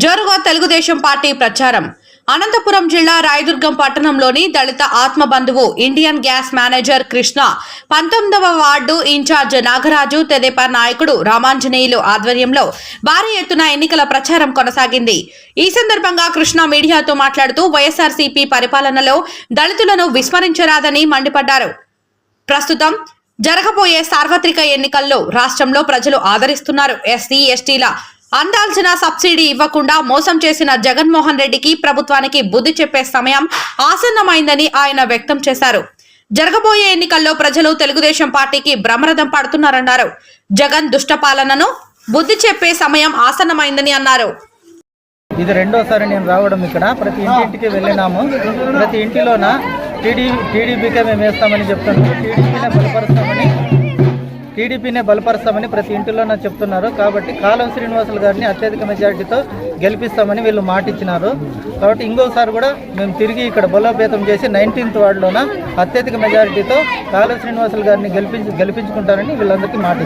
జోరుగా తెలుగుదేశం పార్టీ ప్రచారం. అనంతపురం జిల్లా రాయదుర్గం పట్టణంలోని దళిత ఆత్మబంధువు ఇండియన్ గ్యాస్ మేనేజర్ కృష్ణ పంతొమ్మిదవ వార్డు ఇన్ఛార్జ్ నాగరాజు తెదేపా నాయకుడు రామాంజనేయులు ఆధ్వర్యంలో భారీ ఎత్తున ఎన్నికల ప్రచారం కొనసాగింది. ఈ సందర్భంగా కృష్ణ మీడియాతో మాట్లాడుతూ వైఎస్ఆర్సీపీ పరిపాలనలో దళితులను విస్మరించరాదని మండిపడ్డారు. ప్రస్తుతం జరగబోయే సార్వత్రిక ఎన్నికల్లో రాష్ట్రంలో ప్రజలు ఆదరిస్తున్నారు. ఎస్సీ ఎస్టీల అందాల్సిన సబ్సిడీ ఇవ్వకుండా మోసం చేసిన జగన్మోహన్ రెడ్డికి ప్రభుత్వానికి బుద్ధి చెప్పే సమయం ఆసన్నమైందని ఆయన వ్యక్తం చేశారు. జరగబోయే ఎన్నికల్లో ప్రజలు తెలుగుదేశం పార్టీకి బ్రహ్మరథం పడుతున్నారన్నారు. జగన్ దుష్టపాలనను బుద్ధి చెప్పే సమయం ఆసన్నమైందని అన్నారు. ఇది రెండోసారి నేను రావడం ఇక్కడ. ప్రతి ఇంటింటికి వెళ్ళినాము. ప్రతి ఇంటిలోన టీడీ టీడీపీకే మేము వేస్తామని చెప్తున్నాము టీడీపీనే బలపరుస్తామని టీడీపీనే బలపరుస్తామని ప్రతి ఇంటిలోన చెప్తున్నారు. కాబట్టి కాలం శ్రీనివాసులు గారిని అత్యధిక మెజారిటీతో గెలిపిస్తామని వీళ్ళు మాటిచ్చినారు. కాబట్టి ఇంకోసారి కూడా మేము తిరిగి ఇక్కడ బలోపేతం చేసి నైన్టీన్త్ వార్డులోన అత్యధిక మెజారిటీతో కాలం శ్రీనివాసులు గారిని గెలిపించి గెలిపించుకుంటారని వీళ్ళందరికీ మాట